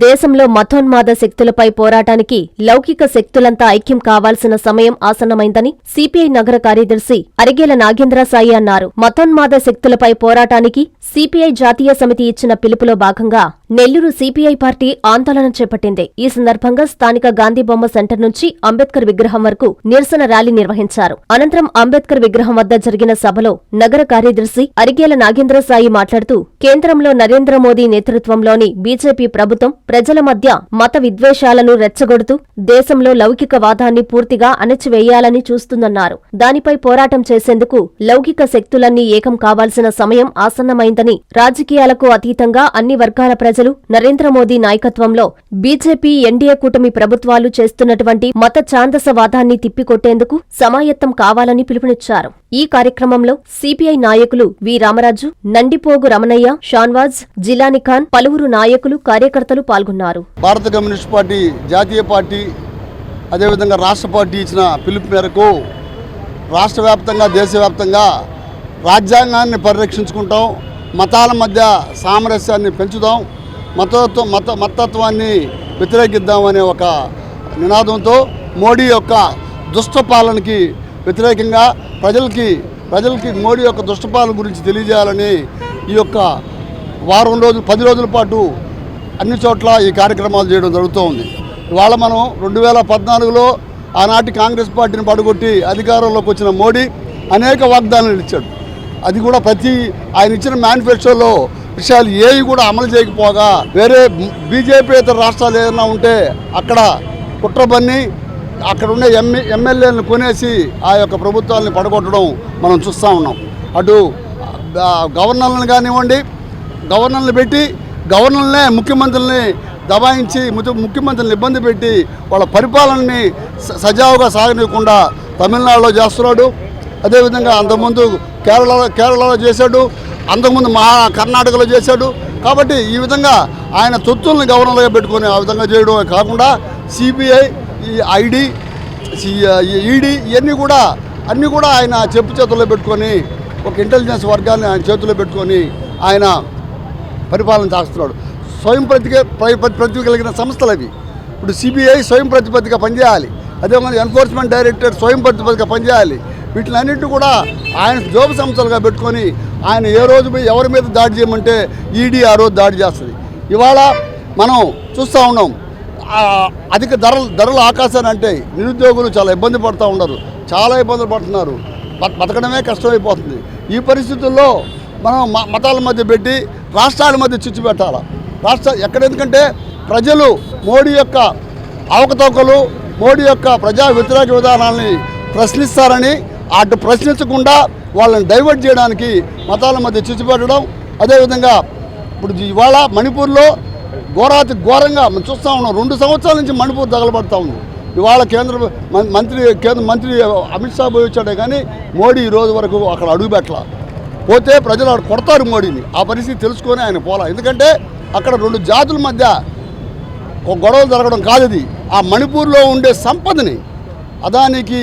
దేశంలో మతోన్మాద శక్తులపై పోరాటానికి లౌకిక శక్తులంతా ఐక్యం కావాల్సిన సమయం ఆసన్నమైందని సిపిఐ నగర కార్యదర్శి అరిగేల నాగేంద్ర సాయి అన్నారు. మతోన్మాద శక్తులపై పోరాటానికి సిపిఐ జాతీయ సమితి ఇచ్చిన పిలుపులో భాగంగా నెల్లూరు సిపిఐ పార్టీ ఆందోళన చేపట్టింది. ఈ సందర్భంగా స్థానిక గాంధీ బొమ్మ సెంటర్ నుంచి అంబేద్కర్ విగ్రహం వరకు నిరసన ర్యాలీ నిర్వహించారు. అనంతరం అంబేద్కర్ విగ్రహం వద్ద జరిగిన సభలో నగర కార్యదర్శి అరిగేల నాగేంద్ర సాయి మాట్లాడుతూ కేంద్రంలో నరేంద్ర మోదీ నేతృత్వంలోని బీజేపీ ప్రభుత్వం ప్రజల మధ్య మత విద్వేషాలను రెచ్చగొడుతూ దేశంలో లౌకికవాదాన్ని పూర్తిగా అణచివేయాలని చూస్తుందన్నారు. దానిపై పోరాటం చేసేందుకు లౌకిక శక్తులన్నీ ఏకం కావాల్సిన సమయం ఆసన్నమైందని రాజకీయాలకు అతీతంగా అన్ని వర్గాల ప్రజలు నరేంద్ర మోదీ నాయకత్వంలో బీజేపీ ఎన్డీఏ కూటమి ప్రభుత్వాలు చేస్తున్నటువంటి మత ఛాందసవాదాన్ని తిప్పికొట్టేందుకు సమాయత్తం కావాలని పిలుపునిచ్చారు. ఈ కార్యక్రమంలో సిపిఐ నాయకులు వి రామరాజు నండిపోగు రమణయ్య షాన్వాజ్ జిలానిఖాన్ పలువురు నాయకులు కార్యకర్తలు పాల్గొన్నారు. భారత కమ్యూనిస్ట్ పార్టీ జాతీయ పార్టీ అదేవిధంగా రాష్ట్ర పార్టీ ఇచ్చిన పిలుపు మేరకు రాష్ట్ర వ్యాప్తంగా దేశవ్యాప్తంగా రాజ్యాంగాన్ని పరిరక్షించుకుంటాం మతాల మధ్య సామరస్యాన్ని పెంచుదాం మతత్వ మత మతత్వాన్ని వ్యతిరేకిద్దాం అనే ఒక నినాదంతో మోడీ యొక్క దుష్టపాలనకి వ్యతిరేకంగా ప్రజలకి ప్రజలకి మోడీ యొక్క దుష్టపాలన గురించి తెలియజేయాలని ఈ యొక్క వారం రోజులు పది రోజుల పాటు అన్ని చోట్ల ఈ కార్యక్రమాలు చేయడం జరుగుతూ ఉంది ఇవాళ మనం రెండు వేల పద్నాలుగులో ఆనాటి కాంగ్రెస్ పార్టీని పడగొట్టి అధికారంలోకి వచ్చిన మోడీ అనేక వాగ్దానాలు ఇచ్చాడు. అది కూడా ప్రతి ఆయన ఇచ్చిన మేనిఫెస్టోలో విషయాలు ఏవి కూడా అమలు చేయకపోగా వేరే బీజేపీ ఇతర రాష్ట్రాలు ఏదైనా ఉంటే అక్కడ కుట్రబన్ని అక్కడ ఉండే ఎంఏ ఎమ్మెల్యేలను కొనేసి ఆ యొక్క ప్రభుత్వాలను పడగొట్టడం మనం చూస్తూ ఉన్నాం. అటు గవర్నర్లను కానివ్వండి గవర్నర్లు పెట్టి గవర్నర్నే ముఖ్యమంత్రుల్ని దబాయించి ముఖ్య- ముఖ్యమంత్రులను ఇబ్బంది పెట్టి వాళ్ళ పరిపాలనని స- సజావుగా సాగనీయకుండా తమిళనాడులో చేస్తున్నాడు. అదేవిధంగా అంతకుముందు కేరళలో కేరళలో చేశాడు. అంతకుముందు మహా కర్ణాటకలో చేశాడు. కాబట్టి ఈ విధంగా ఆయన తొత్తుల్ని గవర్నర్గా పెట్టుకొని ఆ విధంగా చేయడమే కాకుండా సిబిఐ ఈ ఐడి ఈడీ ఇవన్నీ కూడా అన్నీ కూడా ఆయన చెప్పు చేతుల్లో పెట్టుకొని ఒక ఇంటెలిజెన్స్ వర్గాన్ని ఆయన చేతుల్లో పెట్టుకొని ఆయన పరిపాలన చేస్తున్నాడు. స్వయం ప్రతిక ప్ర- ప్రతిభ కలిగిన సంస్థలు అవి. ఇప్పుడు సిబిఐ స్వయం ప్రతిపత్తిగా పనిచేయాలి. అదేవిధంగా ఎన్ఫోర్స్మెంట్ డైరెక్టర్ స్వయం ప్రతిపత్తిగా పనిచేయాలి. వీటిలన్నింటినీ కూడా ఆయన జోబు సంస్థలుగా పెట్టుకొని ఆయన ఏ రోజు ఎవరి మీద దాడి చేయమంటే ఈడీ ఆ రోజు దాడి చేస్తుంది. ఇవాళ మనం చూస్తూ ఉన్నాం. అధిక ధరలు ధరలు ఆకాశాన్ని అంటే నిరుద్యోగులు చాలా ఇబ్బంది పడుతూ ఉన్నారు. చాలా ఇబ్బందులు పడుతున్నారు. బతకడమే కష్టమైపోతుంది. ఈ పరిస్థితుల్లో మనం మ- మతాల మధ్య పెట్టి రాష్ట్రాల మధ్య చిచ్చు పెట్టాలి రాష్ట్ర ఎక్కడ ఎందుకంటే ప్రజలు మోడీ యొక్క అవకతవకలు మోడీ యొక్క ప్రజా వ్యతిరేక విధానాన్ని ప్రశ్నిస్తారని అటు ప్రశ్నించకుండా వాళ్ళని డైవర్ట్ చేయడానికి మతాల మధ్య చిచ్చు పెట్టడం అదేవిధంగా ఇప్పుడు ఇవాళ మణిపూర్లో ఘోరాతి ఘోరంగా మనం చూస్తూ ఉన్నాం. రెండు సంవత్సరాల నుంచి మణిపూర్ తగలబడతా ఉంది. ఇవాళ కేంద్ర మం- మంత్రి కేంద్ర మంత్రి అమిత్ షా పోయి వచ్చాడే కానీ మోడీ ఈ రోజు వరకు అక్కడ అడుగుపెట్టాల పోతే ప్రజలు అక్కడ కొడతారు మోడీని. ఆ పరిస్థితి తెలుసుకొని ఆయన పోలా ఎందుకంటే అక్కడ రెండు జాతుల మధ్య ఒక గొడవలు జరగడం కాదు అది ఆ మణిపూర్లో ఉండే సంపదని అదానికి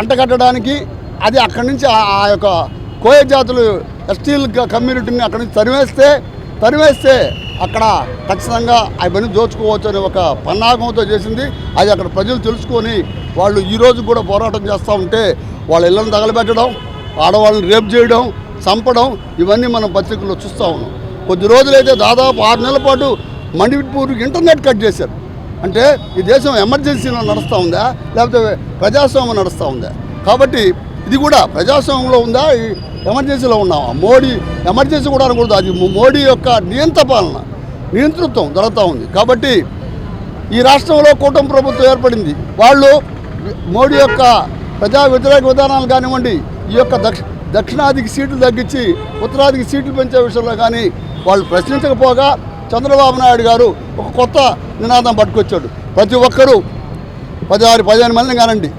అంటగట్టడానికి అది అక్కడి నుంచి ఆ యొక్క కోయ జాతులు ఎస్టీల్ కమ్యూనిటీని అక్కడి నుంచి తరివేస్తే తరివేస్తే అక్కడ ఖచ్చితంగా అవన్నీ దోచుకోవచ్చు అనే ఒక పన్నాగంతో చేసింది. అది అక్కడ ప్రజలు తెలుసుకొని వాళ్ళు ఈరోజు కూడా పోరాటం చేస్తూ ఉంటే వాళ్ళ ఇళ్ళని తగలబెట్టడం ఆడవాళ్ళని రేపు చేయడం చంపడం ఇవన్నీ మనం పత్రికల్లో చూస్తూ ఉన్నాం. కొద్ది రోజులైతే దాదాపు ఆరు నెలల పాటు మణిపూర్కి ఇంటర్నెట్ కట్ చేశారు. అంటే ఈ దేశం ఎమర్జెన్సీలో నడుస్తూ ఉందా? లేకపోతే ప్రజాస్వామ్యం నడుస్తూ ఉందా? కాబట్టి ఇది కూడా ప్రజాస్వామ్యంలో ఉందా? ఈ ఎమర్జెన్సీలో ఉన్నామా మోడీ ఎమర్జెన్సీ కూడా అనకూడదు. అది మోడీ యొక్క నియంత్రపాలన నియంతృత్వం జరుగుతూ ఉంది. కాబట్టి ఈ రాష్ట్రంలో కూటమి ప్రభుత్వం ఏర్పడింది. వాళ్ళు మోడీ యొక్క ప్రజా వ్యతిరేక విధానాలు కానివ్వండి ఈ యొక్క దక్ష దక్షిణాదికి సీట్లు తగ్గించి ఉత్తరాదికి సీట్లు పెంచే విషయంలో కానీ వాళ్ళు ప్రశ్నించకపోగా చంద్రబాబు నాయుడు గారు ఒక కొత్త నినాదం పట్టుకొచ్చాడు. ప్రతి ఒక్కరూ పదహారు పదిహేను మంది కానండి.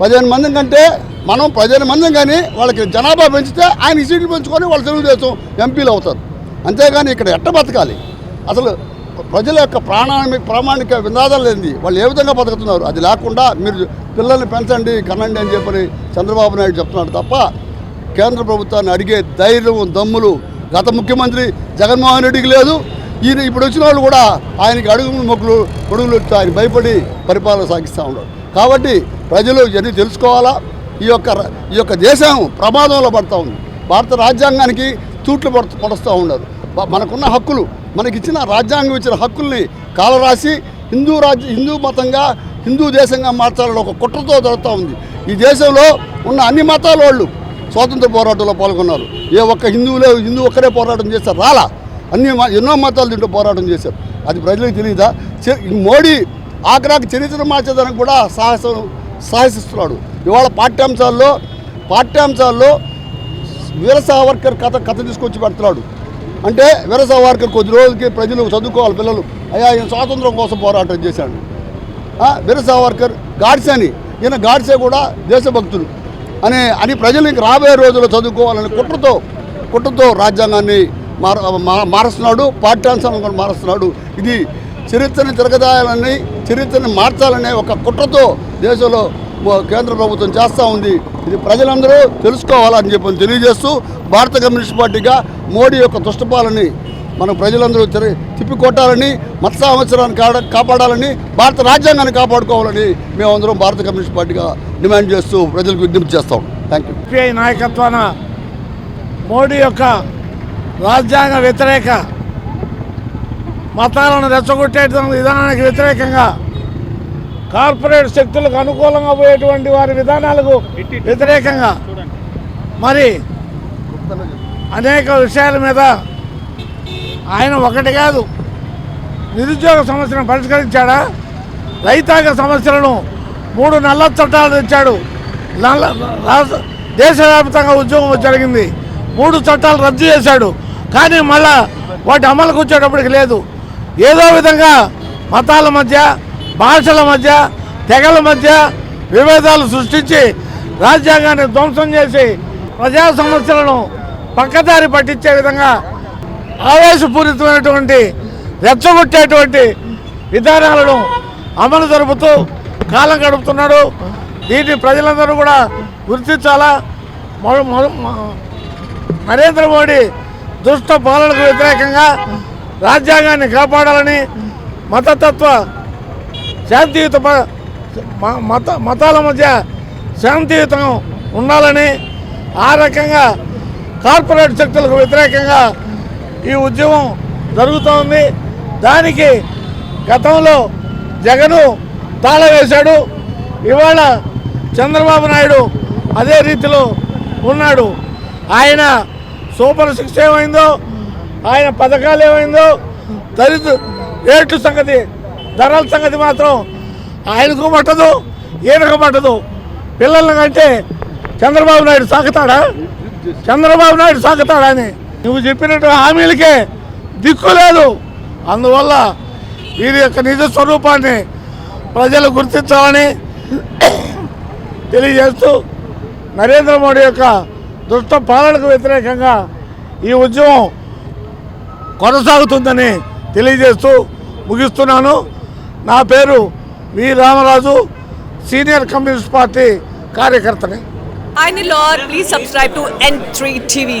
పదిహేను మంది కంటే మనం పదిహేను మంది కానీ వాళ్ళకి జనాభా పెంచితే ఆయన సీట్లు పెంచుకొని వాళ్ళు తెలుగుదేశం ఎంపీలు అవుతారు. అంతేగాని ఇక్కడ ఎట్ట బతకాలి? అసలు ప్రజల యొక్క ప్రాణాన్ని ప్రామాణిక వినాదాలు లేనిది. వాళ్ళు ఏ విధంగా బతుకుతున్నారు? అది లేకుండా మీరు పిల్లల్ని పెంచండి కనండి అని చెప్పని చంద్రబాబు నాయుడు చెప్తున్నాడు తప్ప కేంద్ర ప్రభుత్వాన్ని అడిగే ధైర్యం దమ్ములు గత ముఖ్యమంత్రి జగన్మోహన్ రెడ్డికి లేదు. ఈయన ఇప్పుడు వచ్చిన వాళ్ళు కూడా ఆయనకి అడుగు మొక్కులు పొడుగులు ఆయన భయపడి పరిపాలన సాగిస్తూ ఉన్నారు కాబట్టి ప్రజలు ఇవన్నీ తెలుసుకోవాలా? ఈ యొక్క ఈ యొక్క దేశం ప్రమాదంలో పడుతూ ఉంది. భారత రాజ్యాంగానికి తూట్లు పడు పడుస్తూ ఉన్నారు. మనకున్న హక్కులు మనకిచ్చిన రాజ్యాంగం ఇచ్చిన హక్కుల్ని కాలరాసి హిందూ రాజ్య హిందూ మతంగా హిందూ దేశంగా మార్చాలని ఒక కుట్రతో జరుగుతూ ఉంది. ఈ దేశంలో ఉన్న అన్ని మతాల వాళ్ళు స్వాతంత్ర పోరాటంలో పాల్గొన్నారు. ఏ ఒక్క హిందువులే హిందూ ఒక్కరే పోరాటం చేస్తారు రాలా. అన్ని మ- ఎన్నో మతాలు దీంట్లో పోరాటం చేశారు. అది ప్రజలకు తెలియదా మోడీ ఆగ్రాకి చరిత్ర మార్చేదానికి కూడా సాహసం సాహసిస్తున్నాడు. ఇవాళ పాఠ్యాంశాల్లో పాఠ్యాంశాల్లో వీర సావర్కర్ కథ కథ తీసుకొచ్చి పెడుతున్నాడు. అంటే వీర వార్కర్ కొద్ది రోజులకి ప్రజలు చదువుకోవాలి పిల్లలు. అయ్యా ఈయన స్వాతంత్రం కోసం పోరాటం చేశాడు. ఆ, వార్కర్ గాడ్సే అని ఈయన గాడ్సే కూడా దేశభక్తులు. అని అని ప్రజలు ఇంక రాబోయే రోజుల్లో చదువుకోవాలని కుట్రతో కుట్రతో రాజ్యాంగాన్ని మా- మారుస్తున్నాడు. పాఠ్యాంశాలను కూడా మారుస్తున్నాడు. ఇది చరిత్రని తిరగదాయాలని చరిత్రని మార్చాలనే ఒక కుట్రతో దేశంలో కేంద్ర ప్రభుత్వం చేస్తూ ఉంది. ఇది ప్రజలందరూ తెలుసుకోవాలని చెప్పి తెలియజేస్తూ భారత కమ్యూనిస్ట్ పార్టీగా మోడీ యొక్క దుష్టపాలని మనం ప్రజలందరూ తిరి తిప్పికొట్టాలని మత సంవత్సరాన్ని కాడ కాపాడాలని భారత రాజ్యాంగాన్ని కాపాడుకోవాలని మేమందరం భారత కమ్యూనిస్ట్ పార్టీగా డిమాండ్ చేస్తూ ప్రజలకు విజ్ఞప్తి చేస్తాం థ్యాంక్ యూ సిపిఐ నాయకత్వాన మోడీ యొక్క రాజ్యాంగ వ్యతిరేక మతాలను రెచ్చగొట్టే విధానానికి వ్యతిరేకంగా కార్పొరేట్ శక్తులకు అనుకూలంగా పోయేటువంటి వారి విధానాలకు వ్యతిరేకంగా మరి అనేక విషయాల మీద ఆయన ఒకటి కాదు నిరుద్యోగ సమస్యను పరిష్కరించాడా? రైతాంగ సమస్యలను మూడు నల్ల చట్టాలు తెచ్చాడు. దేశవ్యాప్తంగా ఉద్యోగం జరిగింది. మూడు చట్టాలు రద్దు చేశాడు. కానీ మళ్ళా వాటి అమలుకు వచ్చేటప్పటికి లేదు. ఏదో విధంగా మతాల మధ్య భాషల మధ్య తెగల మధ్య విభేదాలు సృష్టించి రాజ్యాంగాన్ని ధ్వంసం చేసి ప్రజా సమస్యలను పక్కదారి పట్టించే విధంగా ఆవేశపూరితమైనటువంటి రెచ్చగొట్టేటువంటి విధానాలను అమలు జరుపుతూ కాలం గడుపుతున్నాడు. దీన్ని ప్రజలందరూ కూడా గుర్తించాలా? నరేంద్ర మోడీ దుష్ట పాలనకు వ్యతిరేకంగా రాజ్యాంగాన్ని కాపాడాలని మతతత్వ శాంతియుత మత మతాల మధ్య శాంతియుతం ఉండాలని ఆ రకంగా కార్పొరేట్ శక్తులకు వ్యతిరేకంగా ఈ ఉద్యమం జరుగుతోంది. దానికి గతంలో జగను తాళ వేశాడు. ఇవాళ చంద్రబాబు నాయుడు అదే రీతిలో ఉన్నాడు. ఆయన సూపర్ సిక్స్ ఏమైందో ఆయన పథకాలు ఏమైందో దళిత రేట్లు సంగతి ధరల సంగతి మాత్రం ఆయనకు పట్టదు ఈయనకు పట్టదు పిల్లల కంటే చంద్రబాబు నాయుడు సాగుతాడా చంద్రబాబు నాయుడు సాగుతాడా అని? నువ్వు చెప్పినట్టు హామీలకే దిక్కు లేదు. అందువల్ల వీరి యొక్క నిజ స్వరూపాన్ని ప్రజలు గుర్తించాలని తెలియజేస్తూ నరేంద్ర మోడీ యొక్క దుష్ట పాలనకు వ్యతిరేకంగా ఈ ఉద్యమం కొనసాగుతుందని తెలియజేస్తూ ముగిస్తున్నాను. నా పేరు V Ramaraju senior communist party కార్యకర్తని. Hi Nilor, please to to N3 TV